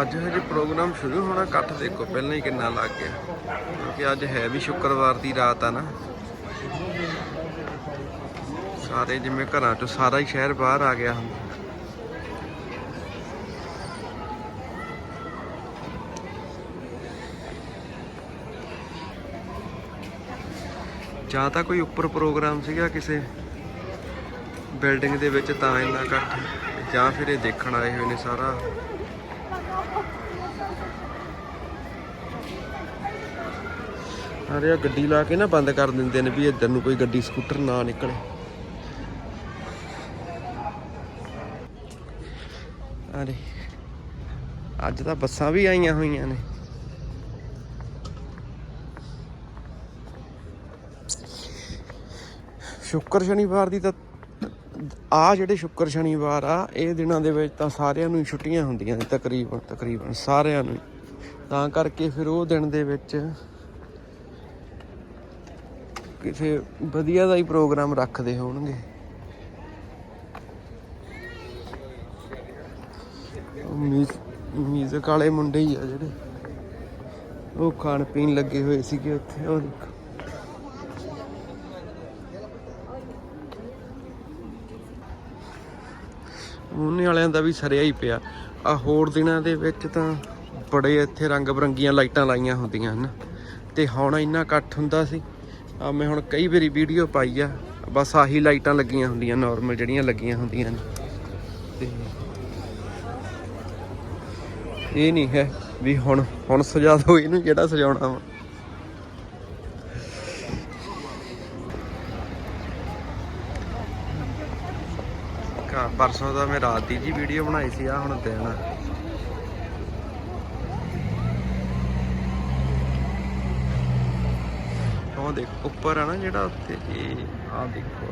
ਅੱਜ ਹਜੇ ਪ੍ਰੋਗਰਾਮ ਸ਼ੁਰੂ ਹੋਣਾ, ਇਕੱਠ ਦੇਖੋ, ਪਹਿਲਾਂ ਹੀ ਕਿੰਨਾ ਲੱਗ ਗਿਆ। ਕਿਉਂਕਿ ਅੱਜ ਹੈ ਵੀ ਸ਼ੁੱਕਰਵਾਰ ਦੀ ਰਾਤ ਆ ਨਾ। ਸਾਰੇ ਜਿਵੇਂ ਘਰਾਂ ਚੋਂ ਸਾਰਾ ਹੀ ਸ਼ਹਿਰ ਬਾਹਰ ਆ ਗਿਆ। ਹੁਣ ਜਾਂ ਤਾਂ ਕੋਈ ਉੱਪਰ ਪ੍ਰੋਗਰਾਮ ਸੀਗਾ ਕਿਸੇ ਬਿਲਡਿੰਗ ਦੇ ਵਿੱਚ ਤਾਂ ਇੰਨਾ ਇਕੱਠ, ਜਾਂ ਫਿਰ ਇਹ ਦੇਖਣ ਆਏ ਹੋਏ ਨੇ ਸਾਰਾ। ਅਰੇ ਆ ਗੱਡੀ ਲਾ ਕੇ ਨਾ ਬੰਦ ਕਰ ਦਿੰਦੇ ਨੇ ਵੀ ਇੱਧਰ ਨੂੰ ਕੋਈ ਗੱਡੀ, ਸਕੂਟਰ ਨਾ ਨਿਕਲੇ ਅਰੇ, ਅੱਜ ਤਾਂ ਬੱਸਾਂ ਵੀ ਆਈਆਂ ਹੋਈਆਂ ਨੇ ਸ਼ੁੱਕਰ ਸ਼ਨੀਵਾਰ ਦੀ ਤਾਂ ਆ ਜਿਹੜੇ ਸ਼ੁੱਕਰ ਸ਼ਨੀਵਾਰ ਆ, ਇਹ ਦਿਨਾਂ ਦੇ ਵਿੱਚ ਤਾਂ ਸਾਰਿਆਂ ਨੂੰ ਹੀ ਛੁੱਟੀਆਂ ਹੁੰਦੀਆਂ ਨੇ ਤਕਰੀਬਨ ਤਕਰੀਬਨ ਸਾਰਿਆਂ ਨੂੰ ਹੀ। ਤਾਂ ਕਰਕੇ ਫਿਰ ਉਹ ਦਿਨ ਦੇ ਵਿੱਚ ਕਿਸੇ ਵਧੀਆ ਦਾ ਹੀ ਪ੍ਰੋਗਰਾਮ ਰੱਖਦੇ ਹੋਣਗੇ। ਮਿਊਜ਼ਿਕ ਵਾਲੇ ਮੁੰਡੇ ਹੀ ਆ ਜਿਹੜੇ। ਉਹ ਖਾਣ ਪੀਣ ਲੱਗੇ ਹੋਏ ਸੀਗੇ ਉੱਥੇ, ਉਹ ਉਹਨੇ ਵਾਲਿਆਂ ਦਾ ਵੀ ਸਰਿਆ ਹੀ ਪਿਆ। ਆ ਹੋਰ ਦਿਨਾਂ ਦੇ ਵਿੱਚ ਤਾਂ ਬੜੇ ਇੱਥੇ ਰੰਗ ਬਰੰਗੀਆਂ ਲਾਈਟਾਂ ਲਾਈਆਂ ਹੁੰਦੀਆਂ ਹਨ। ਤੇ ਹੁਣ ਇੰਨਾ ਇਕੱਠ ਹੁੰਦਾ ਸੀ। ਆ ਮੈਂ ਹੁਣ ਕਈ ਵਾਰੀ ਵੀਡੀਓ ਪਾਈ ਆ, ਬਸ ਆਹੀ ਲਾਈਟਾਂ ਲੱਗੀਆਂ ਹੁੰਦੀਆਂ ਨਾਰਮਲ ਜਿਹੜੀਆਂ ਲੱਗੀਆਂ ਹੁੰਦੀਆਂ ਨੇ। ਤੇ ਇਹ ਨਹੀਂ ਹੈ ਵੀ ਹੁਣ ਹੁਣ ਸਜਾ ਦੋ ਇਹਨੂੰ ਜਿਹੜਾ ਸਜਾਉਣਾ ਵਾ। ਕਾ ਪਰਸੋਂ ਦਾ ਮੈਂ ਰਾਤ ਦੀ ਜੀ ਵੀਡੀਓ ਬਣਾਈ ਸੀ ਆ ਹੁਣ ਦੇਣਾ ਉਹ ਦੇਖ, ਉੱਪਰ ਆ ਨਾ ਜਿਹੜਾ ਉੱਤੇ ਇਹ ਆ। ਦੇਖੋ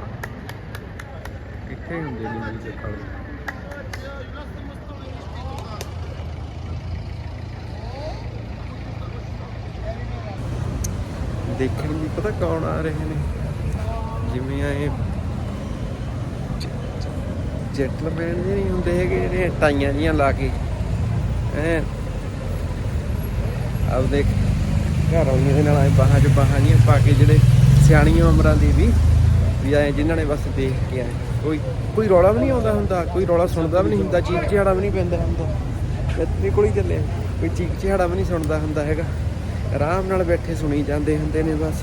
ਕਿੱਥੇ ਹੁੰਦੇ ਨੇ ਮਿਊਜ਼ਿਕ ਵਾਲੇ ਦੇਖਣ ਵੀ ਪਤਾ ਕੌਣ ਆ ਰਹੇ ਨੇ? ਜਿਵੇਂ ਆ ਇਹ ਜੈਟਲਮੈਨ ਜਿਹੇ ਨਹੀਂ ਹੁੰਦੇ ਹੈਗੇ, ਜਿਹੜੇ ਟਾਈਆਂ ਜੀਆਂ ਲਾ ਕੇ। ਐ ਆਪਦੇ ਘਰ ਵਾਲੀਆਂ ਦੇ ਨਾਲ ਐ ਬਾਹਾਂ 'ਚ ਬਾਹਾਂ ਜੀਆਂ ਪਾ ਕੇ ਜਿਹੜੇ ਸਿਆਣੀਆਂ ਉਮਰਾਂ ਦੀ ਵੀ ਵੀ ਆਏ ਜਿਨ੍ਹਾਂ ਨੇ ਬਸ ਦੇਖ ਕੇ ਆਏ। ਕੋਈ ਕੋਈ ਰੌਲਾ ਵੀ ਨਹੀਂ ਆਉਂਦਾ ਹੁੰਦਾ, ਕੋਈ ਰੌਲਾ ਸੁਣਦਾ ਵੀ ਨਹੀਂ ਹੁੰਦਾ, ਚੀਕ ਚਿਹਾੜਾ ਵੀ ਨਹੀਂ ਪੈਂਦਾ ਹੁੰਦਾ। ਮੇਰੇ ਕੋਲ ਹੀ ਚੱਲੇ ਕੋਈ ਚੀਕ ਚਿਹਾੜਾ ਵੀ ਨਹੀਂ ਸੁਣਦਾ ਹੁੰਦਾ ਹੈਗਾ। ਆਰਾਮ ਨਾਲ ਬੈਠੇ ਸੁਣੀ ਜਾਂਦੇ ਹੁੰਦੇ ਨੇ ਬਸ।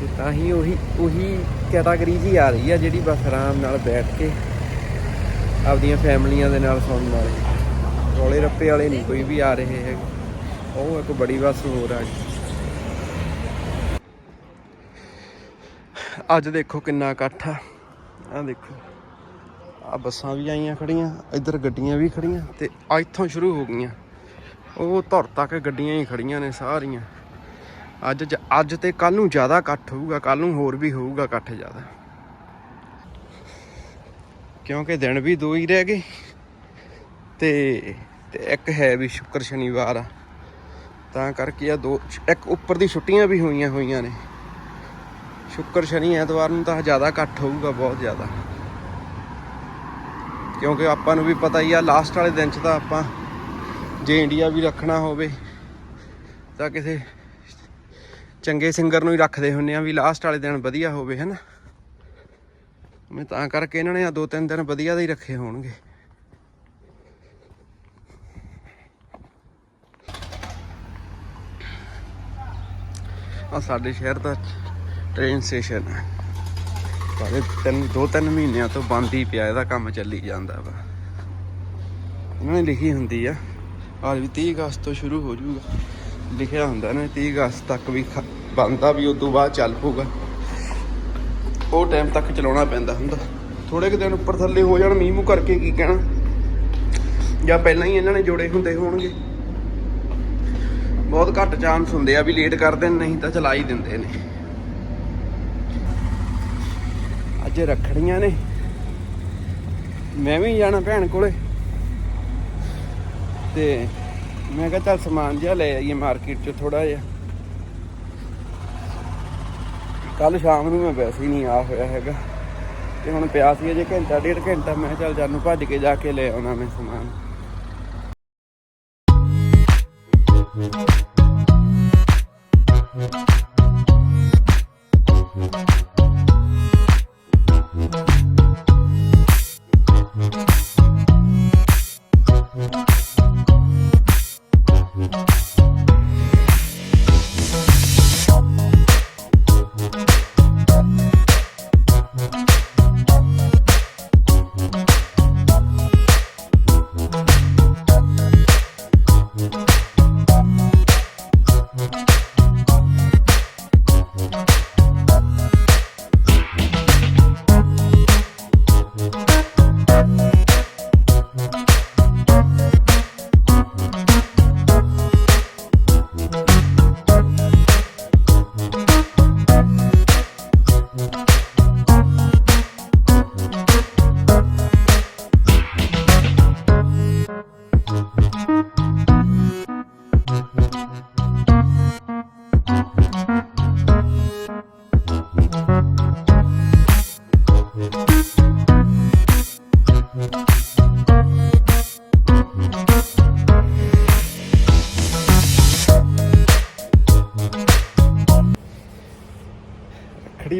ਤੇ ਤਾਂ ਹੀ ਉਹੀ ਉਹੀ ਕੈਟਾਗਰੀ ਜੀ ਆ ਰਹੀ ਆ, ਜਿਹੜੀ ਬਸ ਆਰਾਮ ਨਾਲ ਬੈਠ ਕੇ ਆਪਦੀਆਂ ਫੈਮਲੀਆਂ ਦੇ ਨਾਲ ਸੁਣਨ ਵਾਲੇ। ਰੋਲੇ ਰੱਪੇ ਵਾਲੇ ਨਹੀਂ ਕੋਈ ਵੀ ਆ ਰਹੇ ਹੈਗੇ। ਉਹ ਇੱਕ ਬੜੀ ਬੱਸ ਹੋਰ ਆ। ਗਈ ਅੱਜ ਦੇਖੋ ਕਿੰਨਾ ਇਕੱਠ ਆ। ਆ ਦੇਖੋ। ਆ ਬੱਸਾਂ ਵੀ ਆਈਆਂ ਖੜੀਆਂ, ਇੱਧਰ ਗੱਡੀਆਂ ਵੀ ਖੜੀਆਂ ਤੇ ਆ ਇੱਥੋਂ ਸ਼ੁਰੂ ਹੋ ਗਈਆਂ। ਉਹ ਧੁਰ ਤੱਕ ਗੱਡੀਆਂ ਹੀ ਖੜੀਆਂ ਨੇ ਸਾਰੀਆਂ। ਅੱਜ ਅੱਜ ਤੇ ਕੱਲ ਨੂੰ ਜ਼ਿਆਦਾ ਇਕੱਠ ਹੋਊਗਾ ਕੱਲ ਨੂੰ ਹੋਰ ਵੀ ਹੋਊਗਾ ਇਕੱਠ ਜ਼ਿਆਦਾ। ਕਿਉਂਕਿ ਦਿਨ ਵੀ ਦੋ ਹੀ ਰਹਿ ਗਏ ਤੇ ਤੇ ਇੱਕ ਹੈ ਵੀ ਸ਼ੁੱਕਰ ਸ਼ਨੀਵਾਰ ਆ। ਤਾਂ ਕਰਕੇ ਆ ਦੋ, ਇੱਕ ਉੱਪਰ ਦੀ ਛੁੱਟੀਆਂ ਵੀ ਹੋਈਆਂ ਹੋਈਆਂ ਨੇ। ਸ਼ੁੱਕਰ ਸ਼ਨੀ ਐਤਵਾਰ ਨੂੰ ਤਾਂ ਜ਼ਿਆਦਾ ਇਕੱਠ ਹੋਊਗਾ, ਬਹੁਤ ਜ਼ਿਆਦਾ। ਕਿਉਂਕਿ ਆਪਾਂ ਨੂੰ ਵੀ ਪਤਾ ਹੀ ਆ, ਲਾਸਟ ਵਾਲੇ ਦਿਨ 'ਚ ਤਾਂ ਆਪਾਂ ਜੇ ਇੰਡੀਆ ਵੀ ਰੱਖਣਾ ਹੋਵੇ, ਤਾਂ ਕਿਸੇ ਚੰਗੇ ਸਿੰਗਰ ਨੂੰ ਹੀ ਰੱਖਦੇ ਹੁੰਨੇ ਆ ਵੀ ਲਾਸਟ ਵਾਲੇ ਦਿਨ ਵਧੀਆ ਹੋਵੇ, ਹਨਾ? ਮੈਂ ਤਾਂ ਕਰਕੇ ਇਹਨਾਂ ਨੇ ਆ ਦੋ ਤਿੰਨ ਦਿਨ ਵਧੀਆ ਦੇ ਹੀ ਰੱਖੇ ਹੋਣਗੇ। ਆ ਸਾਡੇ ਸ਼ਹਿਰ ਦਾ ਟ੍ਰੇਨ ਸਟੇਸ਼ਨ ਹੈ। ਪਰ ਤਿੰਨ ਦੋ ਤਿੰਨ ਮਹੀਨਿਆਂ ਤੋਂ ਬੰਦ ਹੀ ਪਿਆ, ਇਹਦਾ ਕੰਮ ਚੱਲੀ ਜਾਂਦਾ ਵਾ। ਇਹਨਾਂ ਨੇ ਲਿਖੀ ਹੁੰਦੀ ਆ, ਅੱਜ ਵੀ 30 ਅਗਸਤ ਤੋਂ ਸ਼ੁਰੂ ਹੋ ਜਾਊਗਾ। ਲਿਖਿਆ ਹੁੰਦਾ ਨਾ 30 ਅਗਸਤ ਤੱਕ ਵੀ ਖ- ਬੰਦ ਆ ਵੀ ਉਸ ਤੋਂ ਬਾਅਦ ਚੱਲ ਪਊਗਾ। ਉਹ ਟਾਈਮ ਤੱਕ ਚਲਾਉਣਾ ਪੈਂਦਾ ਹੁੰਦਾ। ਥੋੜੇ ਕੁ ਦਿਨ ਉੱਪਰ ਥੱਲੇ ਹੋ ਜਾਣ, ਮੀਂਹ ਮੂੰਹ ਕਰਕੇ ਕੀ ਕਹਿਣਾ? ਜਾਂ ਪਹਿਲਾਂ ਹੀ ਇਹਨਾਂ ਨੇ ਜੋੜੇ ਹੁੰਦੇ ਹੋਣਗੇ। ਬਹੁਤ ਘੱਟ ਚਾਂਸ ਹੁੰਦੇ ਆ ਵੀ ਲੇਟ ਕਰਦੇ ਨੇ ਨਹੀਂ ਤਾਂ ਚਲਾ ਹੀ ਦਿੰਦੇ ਨੇ। ਅੱਜ ਰੱਖੜੀਆਂ ਨੇ। ਮੈਂ ਵੀ ਜਾਣਾ ਭੈਣ ਕੋਲੇ। ਤੇ ਮੈਂ ਕਿਹਾ ਚੱਲ ਸਮਾਨ ਜਿਹਾ ਲੈ ਆਈਏ ਮਾਰਕੀਟ ਚ ਥੋੜਾ ਜਿਹਾ। ਕੱਲ ਸ਼ਾਮ ਨੂੰ ਮੈਂ ਵੈਸੇ ਹੀ ਨਹੀਂ ਆ ਹੋਇਆ ਹੈਗਾ। ਤੇ ਹੁਣ ਪਿਆ ਸੀ ਅਜੇ ਘੰਟਾ, ਡੇਢ ਘੰਟਾ। ਮੈਂ ਕਿਹਾ ਚੱਲ ਜਾਨੂੰ ਭੱਜ ਕੇ ਜਾ ਕੇ ਲੈ ਆਉਣਾ ਮੈਂ ਸਮਾਨ। ਰੱਖੜੀ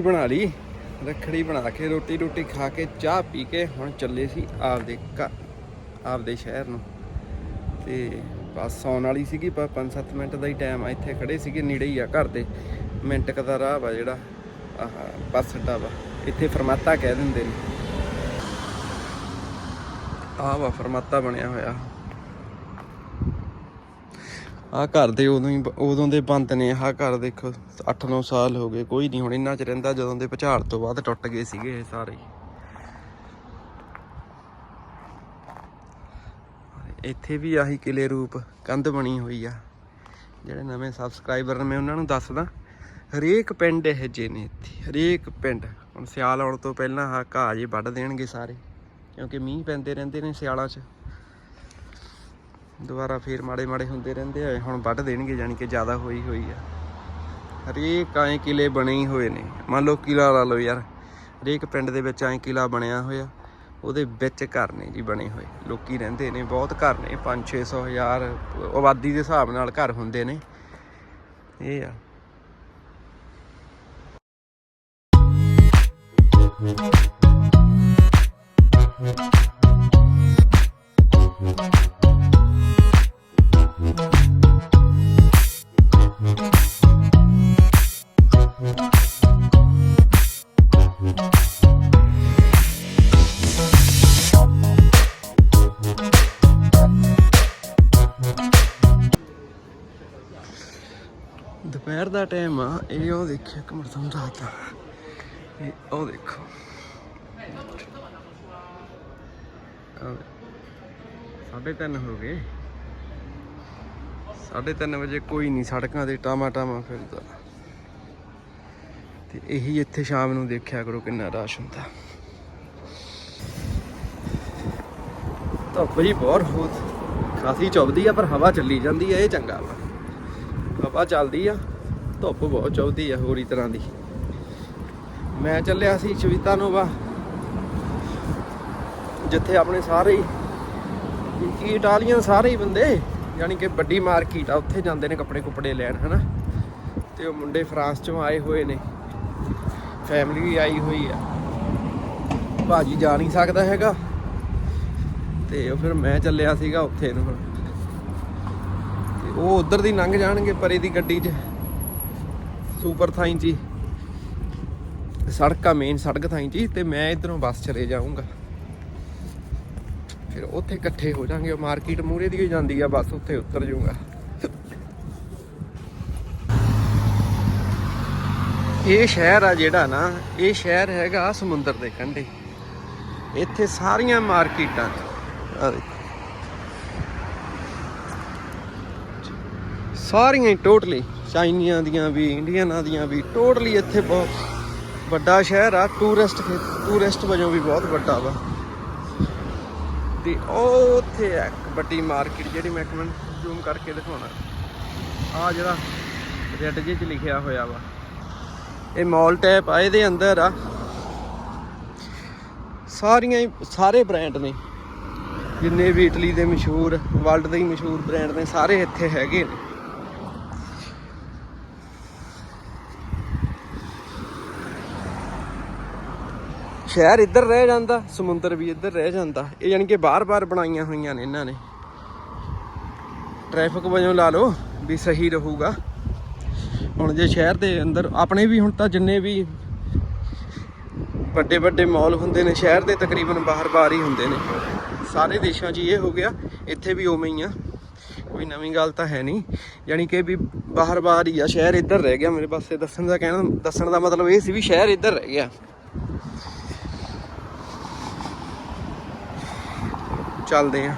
ਬਣਾ ਲਈ। ਰੱਖੜੀ ਬਣਾ ਕੇ, ਰੋਟੀ ਰੋਟੀ ਖਾ ਕੇ, ਚਾਹ ਪੀ ਕੇ ਹੁਣ ਚੱਲੇ ਸੀ ਆਪਦੇ ਘਰ, ਆਪਦੇ ਸ਼ਹਿਰ ਨੂੰ। ਤੇ ਬੱਸ ਆਉਣ ਵਾਲੀ ਸੀਗੀ ਪਰ 5-7 ਮਿੰਟ ਦਾ ਹੀ ਟਾਈਮ ਆ, ਇੱਥੇ ਖੜੇ ਸੀਗੇ ਨੇੜੇ ਹੀ ਆ ਘਰ ਦੇ। ਮਿੰਟ ਕ ਦਾ ਰਾਹ ਵਾ ਜਿਹੜਾ, ਆਹ ਬੱਸ ਅੱਡਾ ਵਾ, ਇੱਥੇ ਫਰਮਾਤਾ ਕਹਿ ਦਿੰਦੇ ਨੇ। ਆਹ ਵਾ, ਫਰਮਾਤਾ ਬਣਿਆ ਹੋਇਆ। ਆਹ ਘਰ ਦੇ ਉਦੋਂ ਹੀ ਉਦੋਂ ਦੇ ਬੰਦ ਨੇ, ਆਹ ਘਰ ਦੇਖੋ 8-9 ਸਾਲ ਹੋ ਗਏ, ਕੋਈ ਨਹੀਂ, ਹੁਣ ਇੰਨਾ ਚ ਰਹਿੰਦਾ ਜਦੋਂ ਦੇ ਭੁਚਾਲ ਤੋਂ ਬਾਅਦ ਟੁੱਟ ਗਏ ਸੀਗੇ ਇਹ ਸਾਰੇ। ਇੱਥੇ ਵੀ ਆਹੀ ਕਿਲੇ ਰੂਪ, ਕੰਧ ਬਣੀ ਹੋਈ ਆ। ਜਿਹੜੇ ਨਵੇਂ ਸਬਸਕ੍ਰਾਈਬਰ ਨੇ, ਮੈਂ ਉਹਨਾਂ ਨੂੰ ਦੱਸਦਾ, ਹਰੇਕ ਪਿੰਡ ਇਹ ਜੇ ਨੇ ਇੱਥੇ, ਹਰੇਕ ਪਿੰਡ। ਹੁਣ ਸਿਆਲ ਆਉਣ ਤੋਂ ਪਹਿਲਾਂ ਆਹ ਘਾਹ ਜੇ ਵੱਢ ਦੇਣਗੇ ਸਾਰੇ, ਕਿਉਂਕਿ ਮੀਂਹ ਪੈਂਦੇ ਰਹਿੰਦੇ ਨੇ ਸਿਆਲਾਂ 'ਚ। ਦੁਬਾਰਾ ਫੇਰ ਮਾੜੇ ਮਾੜੇ ਹੁੰਦੇ ਰਹਿੰਦੇ ਆ ਹੁਣ ਵੱਢ ਦੇਣਗੇ ਜਾਨੀ ਕਿ ਜ਼ਿਆਦਾ ਹੋਈ ਹੋਈ ਆ। ਹਰੇਕ ਐਂ ਕਿਲੇ ਬਣੇ ਹੀ ਹੋਏ ਨੇ। ਮੰਨ ਲਓ ਕਿਲਾ ਲਾ ਲਓ ਯਾਰ, ਹਰੇਕ ਪਿੰਡ ਦੇ ਵਿੱਚ ਐਂ ਕਿਲਾ ਬਣਿਆ ਹੋਇਆ, ਉਹਦੇ ਵਿੱਚ ਘਰ ਨੇ ਜੀ ਬਣੇ ਹੋਏ। ਲੋਕੀ ਰਹਿੰਦੇ ਨੇ, ਬਹੁਤ ਘਰ ਨੇ 5 600 ਹਜ਼ਾਰ ਆਬਾਦੀ ਦੇ ਹਿਸਾਬ ਨਾਲ ਘਰ ਹੁੰਦੇ ਨੇ। ਇਹ ਆ। ਦੁਪਹਿਰ ਦਾ ਟਾਈਮ ਆ, ਇਹ ਉਹ ਦੇਖਿਓ, ਇੱਕ ਤੁਹਾਨੂੰ ਦੱਸਦਾ। ਇਹ ਉਹ ਦੇਖੋ। ਸਾਢੇ ਤਿੰਨ ਹੋ ਗਏ। ਸਾਢੇ ਤਿੰਨ ਵਜੇ ਕੋਈ ਨਹੀਂ, ਸੜਕਾਂ ਤੇ ਟਾਮਾ ਟਾਮਾ ਫਿਰਦਾ। ਤੇ ਇਹੀ ਇੱਥੇ ਸ਼ਾਮ ਨੂੰ ਦੇਖਿਆ ਕਰੋ ਕਿੰਨਾ ਰਸ਼ ਹੁੰਦਾ। ਧੁੱਪ ਜੀ ਬਹੁਤ ਬਹੁਤ। ਖਾਸੀ ਚੁੱਭਦੀ ਆ, ਪਰ ਹਵਾ ਚੱਲੀ ਜਾਂਦੀ ਆ, ਇਹ ਚੰਗਾ ਵਾ। ਹਵਾ ਚੱਲਦੀ ਆ। ਧੁੱਪ ਬਹੁਤ ਚੁੱਭਦੀ ਆ ਹੋਰੀ ਤਰ੍ਹਾਂ ਦੀ। ਮੈਂ ਚੱਲਿਆ ਸੀ ਚਵਿਤਾ ਨੋਵਾ ਜਿੱਥੇ ਆਪਣੇ ਸਾਰੇ ਹੀ ਇਟਾਲੀਅਨ ਸਾਰੇ ਹੀ ਬੰਦੇ, ਯਾਨੀ ਕਿ ਵੱਡੀ ਮਾਰਕੀਟ ਆ, ਉੱਥੇ ਜਾਂਦੇ ਨੇ ਕੱਪੜੇ ਕੁਪੜੇ ਲੈਣ, ਹਨਾ। ਤੇ ਉਹ ਮੁੰਡੇ ਫਰਾਂਸ ਚੋਂ ਆਏ ਹੋਏ ਨੇ ਫੈਮਿਲੀ ਵੀ ਆਈ ਹੋਈ ਆ। ਭਾਜੀ ਜਾ ਨਹੀਂ ਸਕਦਾ ਹੈਗਾ। ਤੇ ਉਹ ਫਿਰ ਮੈਂ ਚੱਲਿਆ ਸੀਗਾ ਉੱਥੇ ਨੂੰ ਉਹ ਉਧਰ ਦੀ ਲੰਘ ਜਾਣਗੇ ਪਰੇ ਦੀ ਗੱਡੀ 'ਚ। ਸੁਪਰ ਥਾਈ ਜੀ। ਹੀ। ਸੜਕ ਆ ਮੇਨ ਸੜਕ ਥਾਈ ਜੀ ਤੇ ਮੈਂ ਇਧਰੋਂ ਬੱਸ ਚਲੇ ਜਾਊਂਗਾ। ਫਿਰ ਉੱਥੇ ਇਕੱਠੇ ਹੋ ਜਾਾਂਗੇ, ਉਹ ਮਾਰਕੀਟ ਮੂਰੇ ਦੀ ਹੀ ਜਾਂਦੀ ਆ, ਬੱਸ ਉੱਥੇ ਉਤਰ ਜਾਊਂਗਾ। ਇਹ ਸ਼ਹਿਰ ਆ ਜਿਹੜਾ ਨਾ, ਇਹ ਸ਼ਹਿਰ ਹੈਗਾ ਸਮੁੰਦਰ ਦੇ ਕੰਢੇ। ਇੱਥੇ ਸਾਰੀਆਂ ਮਾਰਕੀਟਾਂ ਆ ਦੇਖੋ। ਸਾਰੀਆਂ ਟੋਟਲੀ ਚਾਈਨੀਆਂ ਦੀਆਂ ਵੀ, ਇੰਡੀਅਨਾਂ ਦੀਆਂ ਵੀ ਟੋਟਲੀ ਇੱਥੇ ਬਹੁਤ ਵੱਡਾ ਸ਼ਹਿਰ ਆ ਟੂਰਿਸਟ ਟੂਰਿਸਟ ਵਜੋਂ ਵੀ ਬਹੁਤ ਵੱਡਾ ਵਾ। ਤੇ ਉਹ ਉੱਥੇ ਆ ਇੱਕ ਵੱਡੀ ਮਾਰਕੀਟ ਜਿਹੜੀ ਮੈਂ ਕਮੈਂਟ ਜ਼ੂਮ ਕਰਕੇ ਦਿਖਾਉਣਾ। ਆ ਜਿਹੜਾ ਰੈੱਡ ਜਿਹੇ 'ਚ ਲਿਖਿਆ ਹੋਇਆ ਵਾ। ਇਹ ਮਾਲ ਟੈਪ ਆ, ਇਹਦੇ ਅੰਦਰ ਆ। ਸਾਰੀਆਂ ਹੀ, ਸਾਰੇ ਬ੍ਰਾਂਡ ਨੇ। ਜਿੰਨੇ ਵੀ ਇਟਲੀ ਦੇ ਮਸ਼ਹੂਰ ਵਰਲਡ ਦੇ ਹੀ ਮਸ਼ਹੂਰ ਬ੍ਰਾਂਡ ਨੇ, ਸਾਰੇ ਇੱਥੇ ਹੈਗੇ ਨੇ। ਸ਼ਹਿਰ ਇੱਧਰ ਰਹਿ ਜਾਂਦਾ, ਸਮੁੰਦਰ ਵੀ ਇੱਧਰ ਰਹਿ ਜਾਂਦਾ। ਇਹ ਯਾਨੀ ਕਿ ਬਾਰ-ਬਾਰ ਬਣਾਈਆਂ ਹੋਈਆਂ ਨੇ ਇਹਨਾਂ ਨੇ। ਟ੍ਰੈਫਿਕ ਵਜੋਂ ਲਾ ਲਓ ਵੀ ਸਹੀ ਰਹੂਗਾ। ਹੁਣ ਜੇ ਸ਼ਹਿਰ ਦੇ ਅੰਦਰ, ਆਪਣੇ ਵੀ ਹੁਣ ਤਾਂ ਜਿੰਨੇ ਵੀ ਵੱਡੇ ਵੱਡੇ ਮਾਲ ਹੁੰਦੇ ਨੇ, ਸ਼ਹਿਰ ਦੇ ਤਕਰੀਬਨ ਬਾਹਰ-ਬਾਹਰ ਹੀ ਹੁੰਦੇ ਨੇ। ਸਾਰੇ ਦੇਸ਼ਾਂ 'ਚ ਇਹ ਹੋ ਗਿਆ, ਇੱਥੇ ਵੀ ਉਵੇਂ ਹੀ ਆ। ਕੋਈ ਨਵੀਂ ਗੱਲ ਤਾਂ ਹੈ ਨਹੀਂ। ਯਾਨੀ ਕਿ ਵੀ ਬਾਹਰ-ਬਾਹਰ ਹੀ ਆ, ਸ਼ਹਿਰ ਇੱਧਰ ਰਹਿ ਗਿਆ ਮੇਰੇ ਪਾਸੇ। ਦੱਸਣ ਦਾ ਕਹਿਣਾ, ਦੱਸਣ ਦਾ ਮਤਲਬ ਇਹ ਸੀ ਵੀ ਸ਼ਹਿਰ ਇੱਧਰ ਰਹਿ ਗਿਆ। ਚੱਲਦੇ ਆ।